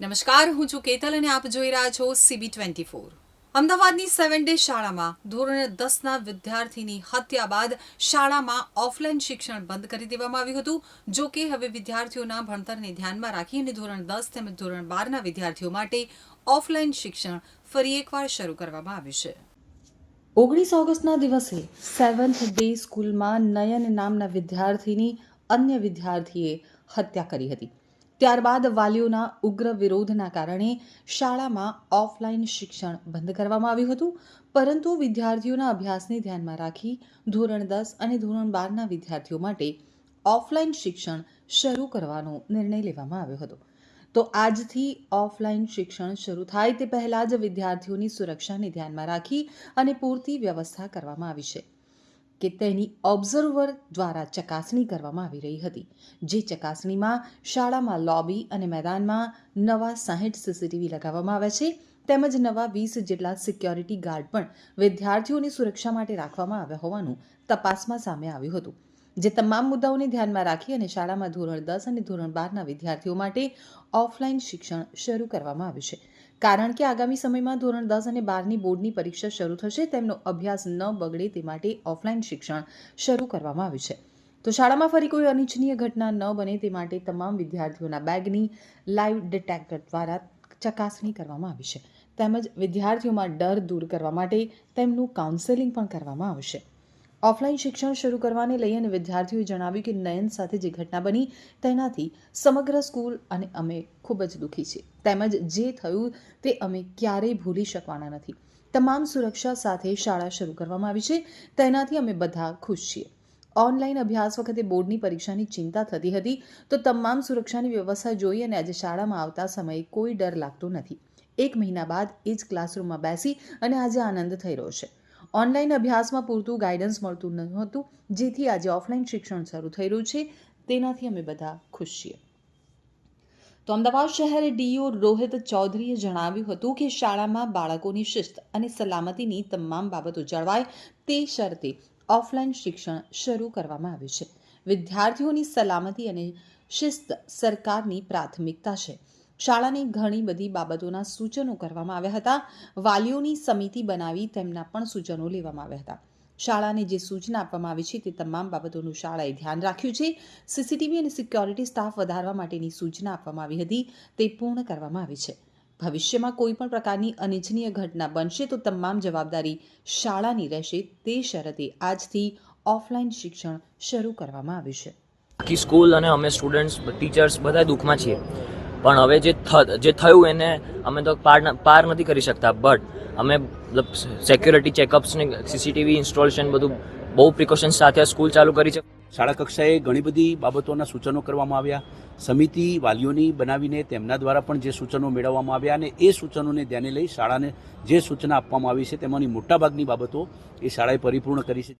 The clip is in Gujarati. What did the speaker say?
નમસ્કાર, હું છું કેતલ અને આપ જોઈ રહ્યા છો સીબી ટ્વેન્ટી ફોર અમદાવાદની સેવન ડે શાળામાં ધોરણ દસના વિદ્યાર્થીની હત્યા બાદ શાળામાં ઓફલાઈન શિક્ષણ બંધ કરી દેવામાં આવ્યું હતું. જો કે હવે વિદ્યાર્થીઓના ભણતરને ધ્યાનમાં રાખી અને ધોરણ દસ તેમજ ધોરણ બારના વિદ્યાર્થીઓ માટે ઓફલાઈન શિક્ષણ ફરી એકવાર શરૂ કરવામાં આવ્યું છે. ઓગણીસ ઓગસ્ટના દિવસે સેવન્થ ડે સ્કૂલમાં નયન નામના વિદ્યાર્થીની અન્ય વિદ્યાર્થીએ હત્યા કરી હતી. ત્યારબાદ વાલીઓના ઉગ્ર વિરોધના કારણે શાળામાં ઓફલાઈન શિક્ષણ બંધ કરવામાં આવ્યું હતું. પરંતુ વિદ્યાર્થીઓના અભ્યાસને ધ્યાનમાં રાખી ધોરણ દસ અને ધોરણ બારના વિદ્યાર્થીઓ માટે ઓફલાઈન શિક્ષણ શરૂ કરવાનો નિર્ણય લેવામાં આવ્યો હતો. તો આજથી ઓફલાઈન શિક્ષણ શરૂ થાય તે પહેલાં જ વિદ્યાર્થીઓની સુરક્ષાને ધ્યાનમાં રાખી અને પૂરતી વ્યવસ્થા કરવામાં આવી છે. કે તેની ઓબ્ઝર્વર દ્વારા ચકાસણી કરવામાં આવી રહી હતી, જે ચકાસણીમાં શાળામાં લોબી અને મેદાનમાં નવા સાહીઠ સીસીટીવી લગાવવામાં આવ્યા છે, તેમજ નવા વીસ જેટલા સિક્યોરિટી ગાર્ડ પણ વિદ્યાર્થીઓની સુરક્ષા માટે રાખવામાં આવ્યા હોવાનું તપાસમાં સામે આવ્યું હતું, જે તમામ મુદ્દાઓને ધ્યાનમાં રાખી અને શાળામાં ધોરણ દસ અને ધોરણ બારના વિદ્યાર્થીઓ માટે ઓફલાઈન શિક્ષણ શરૂ કરવામાં આવ્યું છે. કારણ કે આગામી સમયમાં ધોરણ દસ અને બારની બોર્ડની પરીક્ષા શરૂ થશે, તેમનો અભ્યાસ ન બગડે તે માટે ઓફલાઈન શિક્ષણ શરૂ કરવામાં આવ્યું છે. તો શાળામાં ફરી કોઈ અનિચ્છનીય ઘટના ન બને તે માટે તમામ વિદ્યાર્થીઓના બેગની લાઈવ ડિટેક્ટર દ્વારા ચકાસણી કરવામાં આવી છે. તેમજ વિદ્યાર્થીઓમાં ડર દૂર કરવા માટે તેમનું કાઉન્સેલિંગ પણ કરવામાં આવશે. ઓફલાઈન શિક્ષણ શરૂ કરવાને લઈ અને વિદ્યાર્થીઓએ જણાવ્યું કે નયન સાથે જે ઘટના બની, તેનાથી સમગ્ર સ્કૂલ અને અમે ખૂબ જ દુઃખી છીએ. તેમજ જે થયું તે અમે ક્યારેય ભૂલી શકવાના નથી. તમામ સુરક્ષા સાથે શાળા શરૂ કરવામાં આવી છે. તેનાથી અમે બધા ખુશ છીએ. ઓનલાઈન અભ્યાસ વખતે બોર્ડની પરીક્ષાની ચિંતા થતી હતી, તો તમામ સુરક્ષાની વ્યવસ્થા જોઈ અને આજે શાળામાં આવતા સમયે કોઈ ડર લાગતો નથી. એક મહિના બાદ એ જ ક્લાસરૂમમાં બેસી અને આજે આનંદ થઈ રહ્યો છે. ઓનલાઈન અભ્યાસમાં પૂરતું ગાઈડન્સ મળતું નહોતું જેથી આજે ઓફલાઈન શિક્ષણ શરૂ થઈ રહ્યું છે. તેનાથી અમે બધા ખુશ છીએ. તો અમદાવાદ શહેર ડીઓ રોહિત ચૌધરીએ જણાવ્યું હતું કે શાળામાં બાળકોની શિસ્ત અને સલામતીની તમામ બાબતો જળવાય તે શરતે ઓફલાઈન શિક્ષણ શરૂ કરવામાં આવ્યું છે. વિદ્યાર્થીઓની સલામતી અને શિસ્ત સરકારની પ્રાથમિકતા છે. શાળાની ઘણી બધી બાબતોના સૂચનો કરવામાં આવ્યા હતા. વાલીઓની સમિતિ બનાવી તેમના પણ સૂચનો લેવામાં આવ્યા હતા. શાળાને જે સૂચના આપવામાં આવી છે તે તમામ બાબતોનું શાળાએ ધ્યાન રાખ્યું છે. સીસીટીવી અને સિક્યોરિટી સ્ટાફ વધારવા માટેની સૂચના આપવામાં આવી હતી. તે પૂર્ણ કરવામાં આવી છે. ભવિષ્યમાં કોઈ પણ પ્રકારની અનિચ્છનીય ઘટના બનશે તો તમામ જવાબદારી શાળાની રહેશે. તે શરતે આજથી ઓફલાઈન શિક્ષણ શરૂ કરવામાં આવ્યું છે. આખી સ્કૂલ અને અમે સ્ટુડન્ટ્સ, ટીચર્સ બધા દુઃખમાં છીએ. પણ હવે જે જે થયું એને અમે તો પાર પાર નથી કરી શકતા બટ અમે મતલબ સેક્યુરિટી ચેકઅપ્સ ને સીસીટીવી ઇન્સ્ટોલેશન બધું બહુ પ્રિકોશન્સ સાથે સ્કૂલ ચાલુ કરી છે. શાળા કક્ષાએ ઘણી બધી બાબતોના સૂચનો કરવામાં આવ્યા. સમિતિ વાલીઓની બનાવીને તેમના દ્વારા પણ જે સૂચનો મેળવવામાં આવ્યા અને એ સૂચનોને ધ્યાને લઈ શાળાને જે સૂચના આપવામાં આવી છે તેમાંની મોટાભાગની બાબતો એ શાળાએ પરિપૂર્ણ કરી છે.